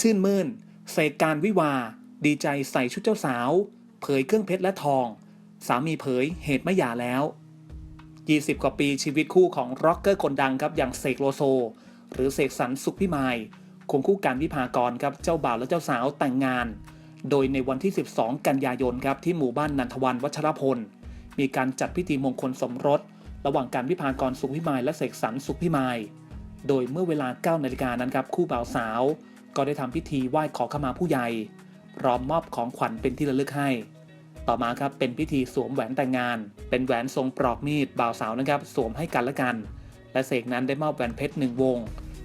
ชื่นมื่นเสกการวิวา ดีใจใส่ชุดเจ้าสาว เผยเครื่องเพชรและทอง สามีเผยเหตุไม่หย่าแล้ว 20 กว่าปีชีวิตคู่ของร็อกเกอร์คนดังครับอย่างเสกโลโซ หรือเสกสรรสุขพิมายควงคู่การวิภากรครับเจ้าบ่าวและเจ้าสาวแต่งงาน โดยในวันที่ 12 กันยายนครับที่หมู่บ้านนันทวันวัชรพล มีการจัดพิธีมงคลสมรส ระหว่างการวิภากรสุขพิมายและเสกสรรสุขพิมาย โดยเมื่อเวลา 9 นาฬิกานั้นครับคู่บ่าวสาว ก็ได้ทำพิธีไหว้ขอขมาผู้ใหญ่ พร้อมมอบของขวัญเป็นที่ระลึกให้ ต่อมาครับเป็นพิธีสวมแหวนแต่งงาน เป็นแหวนทรงปลอกมีดบ่าวสาวนะครับ สวมให้กันและกัน และเสกนั้นได้มอบแหวนเพชรหนึ่งวง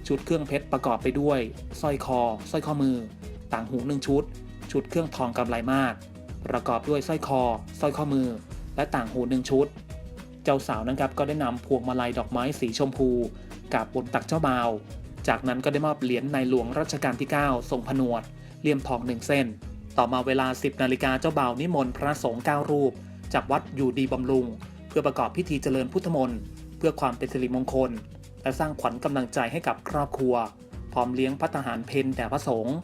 ชุดเครื่องเพชรประกอบไปด้วยสร้อยคอสร้อยข้อมือ ต่างหูหนึ่งชุด ชุดเครื่องทองกำไลมาก ประกอบด้วยสร้อยคอสร้อยข้อมือ และต่างหูหนึ่งชุด เจ้าสาวนะครับก็ได้นำพวงมาลัยดอกไม้สีชมพู กับบนตักเจ้าบ่าว จากนั้นก็ได้มอบเหรียญในหลวงรัชกาลที่ 9 ทรงผนวดเลี่ยมทองหนึ่งเส้น ต่อมาเวลา 10 นาฬิกาเจ้าบ่าวนิมนต์พระสงฆ์9รูป จากวัดอยู่ดีบำรุง เพื่อประกอบพิธีเจริญพุทธมนต์เพื่อความเป็นสิริมงคล และสร้างขวัญกำลังใจให้กับครอบครัว พร้อมเลี้ยงพัตตาหารเพนแด่พระสงฆ์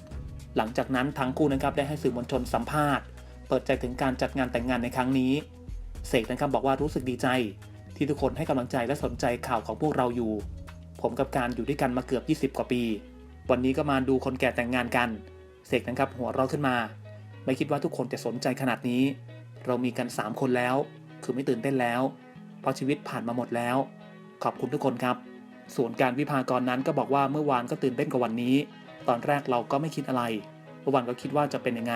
หลังจากนั้นทั้งคู่นะครับได้ให้สื่อมวลชนสัมภาษณ์ เปิดใจถึงการจัดงานแต่งงานในครั้งนี้เสกนะครับบอกว่ารู้สึกดีใจ ที่ทุกคนให้กำลังใจและสนใจข่าวของพวกเราอยู่ ผมกับการอยู่ด้วยกันมาเกือบ 20 กว่าปี วันนี้ก็มาดูคนแก่แต่งงานกัน เสกนะครับหัวเราะขึ้นมา ไม่คิดว่าทุกคนจะสนใจขนาดนี้ เรามีกัน 3 คนแล้ว คือไม่ตื่นเต้นแล้ว เพราะชีวิตผ่านมาหมดแล้ว ขอบคุณทุกคนครับ ส่วนการวิพากรนั้นก็บอกว่าเมื่อวานก็ตื่นเต้นกว่าวันนี้ ตอนแรกเราก็ไม่คิดอะไรเมื่อวานก็คิดว่าจะเป็นยังไง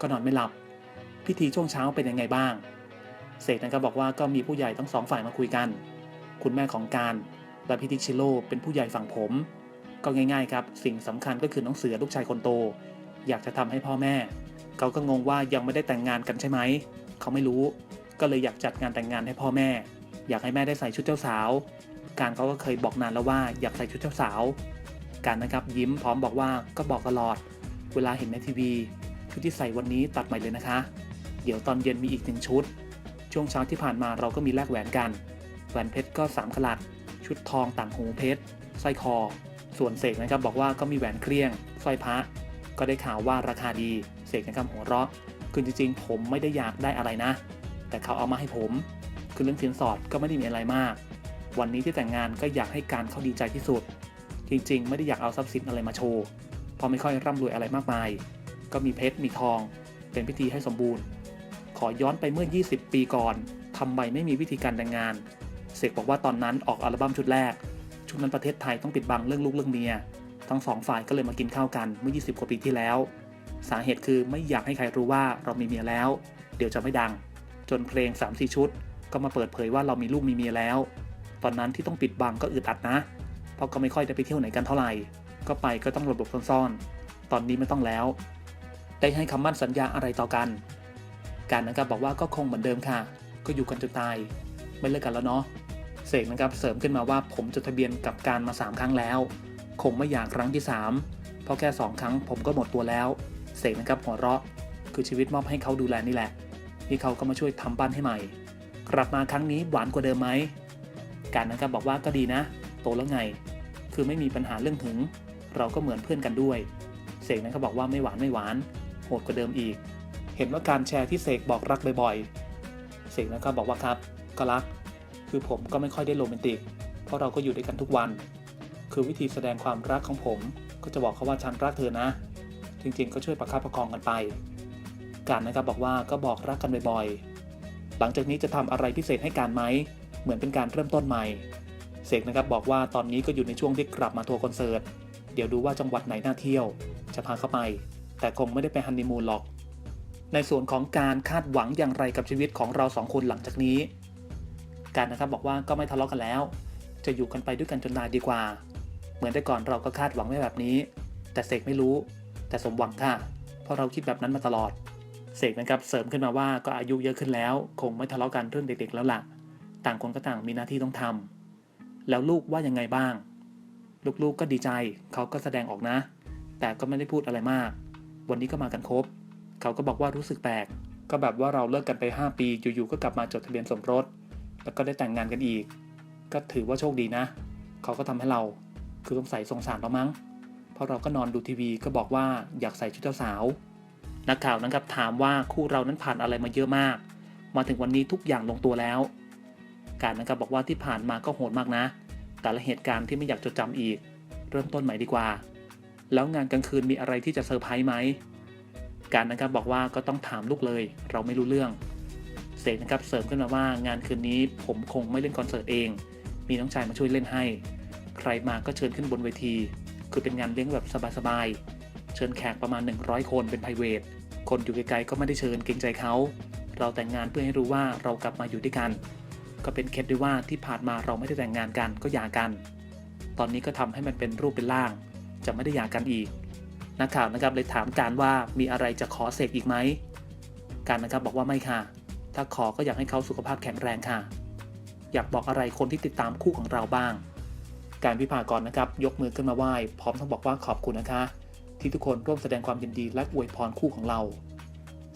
ก็นอนไม่หลับ พิธีช่วงเช้าเป็นยังไงบ้าง เสกนะครับบอกว่าก็มีผู้ใหญ่ทั้งสองฝ่ายมาคุยกัน คุณแม่ของการ และพิติชิโร่เป็นผู้ใหญ่ฝั่งผม ก็ง่ายๆครับ สิ่งสำคัญก็คือน้องเสือลูกชายคนโต อยากจะทำให้พ่อแม่ เขาก็งงว่ายังไม่ได้แต่งงานกันใช่ไหม เขาไม่รู้ ก็เลยอยากจัดงานแต่งงานให้พ่อแม่ อยากให้แม่ได้ใส่ชุดเจ้าสาว การเขาก็เคยบอกนานแล้วว่าอยากใส่ชุดเจ้าสาว การนะครับยิ้มพร้อมบอกว่าก็บอกตลอด เวลาเห็นในทีวีชุดที่ใส่วันนี้ตัดใหม่เลยนะคะ เดี๋ยวตอนเย็นมีอีกหนึ่งชุด ช่วงเช้าที่ผ่านมาเราก็มีแลกแหวนกัน แหวนเพชรก็3กะลัด ชุดทองต่างหูเพชรสร้อยคอ ส่วนเสกนะครับบอกว่าก็มีแหวนเครียงสร้อยพระก็ได้ข่าวว่าราคาดีเสกนะครับหัวเราะคือจริงๆ ผมไม่ได้อยากได้อะไรนะ แต่เขาเอามาให้ผม คือเรื่องสินสอดก็ไม่ได้มีอะไรมาก วันนี้ที่แต่งงานก็อยากให้การเขาดีใจที่สุด จริงๆ ไม่ได้อยากเอาทรัพย์สินอะไรมาโชว์พราะไม่ค่อยร่ำรวยอะไรมากมาย ก็มีเพชรมีทอง เป็นพิธีให้สมบูรณ์ ขอย้อนไปเมื่อ 20 ปีก่อนทำไมไม่มีวิธีการแต่งงาน เสกบอกว่าตอนนั้นออกอัลบั้มชุดแรก ชุดนั้นประเทศไทยต้องปิดบังเรื่องลูกเรื่องเมีย ทั้งสองฝ่ายก็เลยมากินข้าวกันเมื่อ 20 กว่าปีที่แล้ว สาเหตุคือไม่อยากให้ใครรู้ว่าเรามีเมียแล้ว เดี๋ยวจะไม่ดัง จนเพลง 3-4 ชุด ก็มาเปิดเผยว่าเรามีลูกมีเมียแล้ว ตอนนั้นที่ต้องปิดบังก็อึดอัดนะ เพราะก็ไม่ค่อยได้ไปเที่ยวไหนกันเท่าไหร่ ก็ไปก็ต้องหลบหลบซ่อนๆ ตอนนี้ไม่ต้องแล้ว ได้ให้คำมั่นสัญญาอะไรต่อกัน การนะครับบอกว่าก็คงเหมือนเดิมค่ะ ก็อยู่กันจนตาย ไม่เลิกกันแล้วเนาะ เสกนะครับเสริมขึ้นมาว่าผมจดทะเบียนกับการมา 3 ครั้งแล้ว คงไม่อยากครั้งที่ 3 เพราะแค่ 2 ครั้งผมก็หมดตัวแล้ว เสกนะครับหัวเราะ คือชีวิตมอบให้เขาดูแลนี่แหละที่เขาก็มาช่วยทำบ้านให้ใหม่ กลับมาครั้งนี้หวานกว่าเดิมไหมการนะครับบอกว่าก็ดีนะ โตแล้วไง คือไม่มีปัญหาเรื่องหึง เราก็เหมือนเพื่อนกันด้วย เสกนะครับบอกว่าไม่หวานไม่หวานโหดกว่าเดิมอีก เห็นว่าการแชร์ที่เสกบอกรักบ่อยๆ เสกนะครับบอกว่าครับ ก็รัก คือผมก็ไม่ค่อยได้โรแมนติก เพราะเราก็อยู่ด้วยกันทุกวัน คือวิธีแสดงความรักของผม ก็จะบอกเขาว่าฉันรักเธอนะ จริงๆ ก็ช่วยประคับประคองกันไป การนะครับบอกว่าก็บอกรักกันบ่อยๆ หลังจากนี้จะทำอะไรพิเศษให้การไหม เหมือนเป็นการเริ่มต้นใหม่ เสกนะครับบอกว่าตอนนี้ก็อยู่ในช่วงที่กลับมาทัวร์คอนเสิร์ต เดี๋ยวดูว่าจังหวัดไหนน่าเที่ยว จะพาเข้าไป แต่คงไม่ได้ไปฮันนีมูนหรอก ในส่วนของการคาดหวังอย่างไรกับชีวิตของเราสองคนหลังจากนี้ การนะครับบอกว่าก็ไม่ทะเลาะกันแล้ว จะอยู่กันไปด้วยกันจนตายดีกว่า เหมือนแต่ก่อนเราก็คาดหวังไว้แบบนี้ แต่เสกไม่รู้ แต่สมหวังค่ะ เพราะเราคิดแบบนั้นมาตลอด เสกนะครับเสริมขึ้นมาว่าก็อายุเยอะขึ้นแล้ว คงไม่ทะเลาะกันเรื่องเด็กๆแล้วล่ะ ต่างคนก็ต่างมีหน้าที่ต้องทำแล้วลูกว่ายังไงบ้าง ลูกๆก็ดีใจเขาก็แสดงออกนะ แต่ก็ไม่ได้พูดอะไรมาก วันนี้ก็มากันครบ เขาก็บอกว่ารู้สึกแปลกก็แบบว่าเราเลิกกันไป 5 ปีอยู่ๆก็กลับมาจดทะเบียนสมรส แล้วก็ได้แต่งงานกันอีก ก็ถือว่าโชคดีนะ เขาก็ทำให้เราคือสงสัยสงสารเรามั้ง เพราะเราก็นอนดูทีวีก็บอกว่าอยากใส่ชุดเจ้าสาว นักข่าวนะครับถามว่าคู่เรานั้นผ่านอะไรมาเยอะมาก มาถึงวันนี้ทุกอย่างลงตัวแล้ว การนะครับบอกว่าที่ผ่านมาก็โหดมากนะ แต่ละเหตุการณ์ที่ไม่อยากจดจำอีก เริ่มต้นใหม่ดีกว่า แล้วงานกลางคืนมีอะไรที่จะเซอร์ไพรส์ไหมการนะครับบอกว่าก็ต้องถามลูกเลย เราไม่รู้เรื่อง เสกนะครับเสริมขึ้นมาว่างานคืนนี้ผมคงไม่เล่นคอนเสิร์ตเอง มีน้องชายมาช่วยเล่นให้ ใครมาก็เชิญขึ้นบนเวที คือเป็นงานเลี้ยงแบบสบายๆ เชิญแขกประมาณ 100 คนเป็นไพรเวท คนอยู่ไกลๆก็ไม่ได้เชิญเกรงใจเขา เราแต่งงานเพื่อให้รู้ว่าเรากลับมาอยู่ด้วยกัน ก็เป็นเคล็ดด้วยว่าที่ผ่านมาเราไม่ได้แต่งงานกันก็หย่ากัน ตอนนี้ก็ทำให้มันเป็นรูปเป็นร่าง จะไม่ได้หย่ากันอีก นักข่าวนะครับเลยถามการว่ามีอะไรจะขอเสกอีกไหมการนะครับบอกว่าไม่ค่ะ ถ้าขอก็อยากให้เขาสุขภาพแข็งแรงค่ะ อยากบอกอะไรคนที่ติดตามคู่ของเราบ้าง การวิพากรนะครับ ยกมือขึ้นมาไหว้พร้อมทั้งบอกว่าขอบคุณนะคะ ที่ทุกคนร่วมแสดงความยินดีและอวยพรคู่ของเรา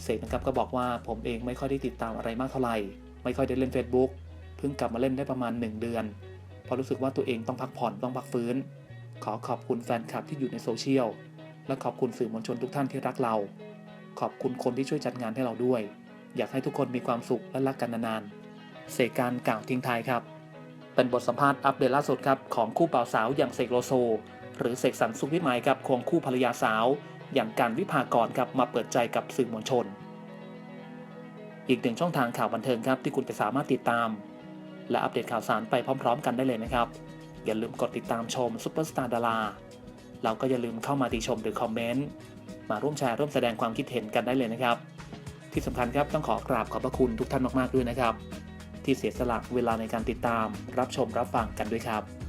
เสกนะครับก็บอกว่าผมเองไม่ค่อยได้ติดตามอะไรมากเท่าไหร่ ไม่ค่อยได้เล่น Facebook เพิ่งกลับมาเล่นได้ประมาณ 1 เดือนเพราะรู้สึกว่าตัวเองต้องพักผ่อนต้องพักฟื้น ขอขอบคุณแฟนคลับที่อยู่ในโซเชียลและขอบคุณสื่อมวลชนทุกท่านที่รักเรา ขอบคุณคนที่ช่วยจัดงานให้เราด้วย อยากให้ทุกคนมีความสุขและรักกันนานๆ เสกการกล่าวทิ้งท้ายครับ เป็นบทสัมภาษณ์อัปเดตล่าสุดครับของคู่บ่าวสาวอย่างเสกโลโซ หรือเสกสรรสุขวิมัยกับควงคู่ภรรยาสาว อย่างการวิภากรครับมาเปิดใจกับสื่อมวลชน อีกหนึ่งช่องทางข่าวบันเทิงครับที่คุณจะสามารถติดตาม และอัปเดตข่าวสารไปพร้อม ๆ กันได้เลยนะครับ อย่าลืมกดติดตามชมซุปเปอร์สตาร์ดาราแล้วก็อย่าลืมเข้ามาติชมหรือคอมเมนต์มาร่วมแชร์ร่วมแสดงความคิดเห็นกันได้เลยนะครับ ที่สำคัญครับต้องขอกราบขอบพระคุณทุกท่านมากๆด้วยนะครับ ที่เสียสละเวลาในการติดตามรับชมรับฟังกันด้วยครับ